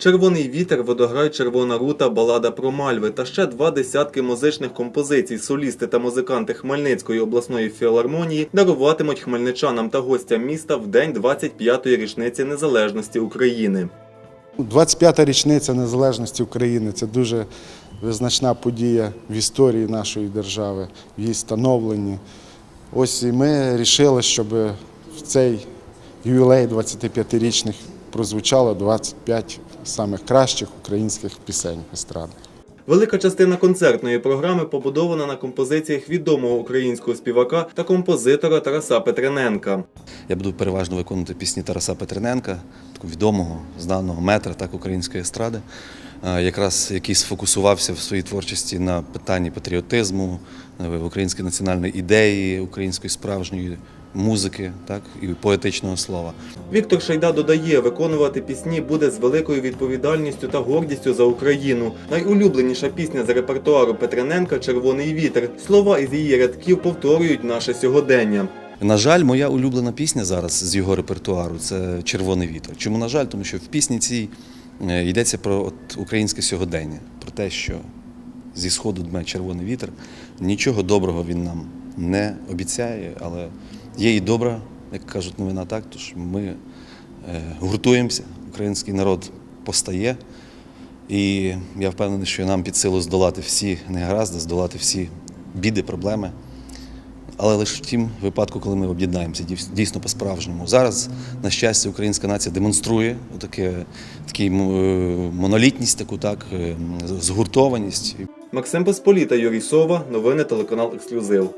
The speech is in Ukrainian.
Червоний вітер, водограй, червона рута, балада про мальви та ще два десятки музичних композицій. Солісти та музиканти Хмельницької обласної філармонії даруватимуть хмельничанам та гостям міста в день 25-ї річниці незалежності України. 25-та річниця незалежності України це дуже визначна подія в історії нашої держави, в її становленні. Ось і ми вирішили, щоб в цей ювілей 25-річних прозвучало 25 самих кращих українських пісень естрадних. Велика частина концертної програми побудована на композиціях відомого українського співака та композитора Тараса Петрененка. Я буду переважно виконувати пісні Тараса Петрененка, такого відомого, знаного метра так української естради, якраз який сфокусувався в своїй творчості на питанні патріотизму, української національної ідеї, української справжньої музики, так і поетичного слова. Віктор Шайда додає, виконувати пісні буде з великою відповідальністю та гордістю за Україну. Найулюбленіша пісня з репертуару Петрененка Червоний вітер. Слова із її рядків повторюють наше сьогодення. На жаль, моя улюблена пісня зараз з його репертуару це Червоний вітер. Чому на жаль? Тому що в пісні цій е, йдеться про от українське сьогодення, про те, що зі сходу дме червоний вітер. Нічого доброго він нам не обіцяє, але є і добра, як кажуть новина, так. Тож ми е, гуртуємося, український народ постає. І я впевнений, що нам під силу здолати всі негаразди, здолати всі біди, проблеми. Але лише в тім випадку, коли ми об'єднаємося дійс- дійсно по-справжньому. Зараз, на щастя, українська нація демонструє таке, таку монолітність, таку так, е, згуртованість. Максим Посполіта, Юрій Сова, новини телеканал Ексклюзив.